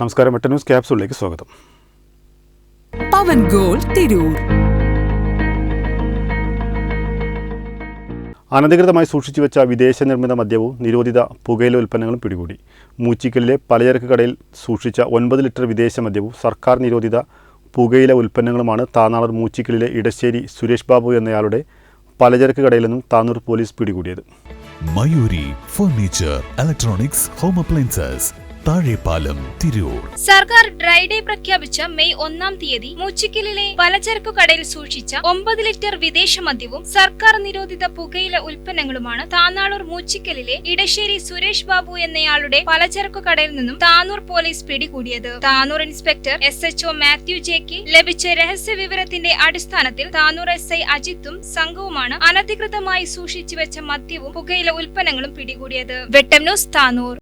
നമസ്കാരം എട്ട് ന്യൂസ് ക്യാപ്സൂളിലേക്ക് സ്വാഗതം. പവൻ ഗോൾ തിരൂർ. അനധികൃതമായി സൂക്ഷിച്ചു വെച്ച വിദേശ നിർമ്മിത മദ്യവും നിരോധിത പുകയില ഉൽപ്പന്നങ്ങളും പിടികൂടി. മൂച്ചിക്കലിലെ പലചരക്ക് കടയിൽ സൂക്ഷിച്ച ഒൻപത് ലിറ്റർ വിദേശ മദ്യവും സർക്കാർ നിരോധിത പുകയില ഉൽപ്പന്നങ്ങളുമാണ് താനാളർ മൂച്ചിക്കലിലെ ഇടശ്ശേരി സുരേഷ് ബാബു എന്നയാളുടെ പലചരക്ക് കടയിൽ നിന്നും താനൂർ പോലീസ് പിടികൂടിയത്. Mayuri furniture electronics home appliances Thazhepalam Tirur. സർക്കാർ ഡ്രൈഡേ പ്രഖ്യാപിച്ച മെയ് ഒന്നാം തീയതി മുച്ചിക്കലിലെ പലചരക്കു കടയിൽ സൂക്ഷിച്ച ഒമ്പത് ലിറ്റർ വിദേശ മദ്യവും സർക്കാർ നിരോധിത പുകയില ഉൽപ്പന്നങ്ങളുമാണ് താനാളൂർ മൂച്ചിക്കലിലെ ഇടശ്ശേരി സുരേഷ് ബാബു എന്നയാളുടെ പലചരക്കു കടയിൽ നിന്നും താനൂർ പോലീസ് പിടികൂടിയത്. Tanur inspector S HO Mathew ജെക്ക് ലഭിച്ച രഹസ്യ വിവരത്തിന്റെ അടിസ്ഥാനത്തിൽ താനൂർ എസ് ഐ അജിത്തും സംഘവുമാണ് അനധികൃതമായി സൂക്ഷിച്ചു വെച്ച മദ്യവും പുകയില ഉൽപ്പന്നങ്ങളും പിടികൂടിയത്. വെട്ടം ന്യൂസ് താനൂർ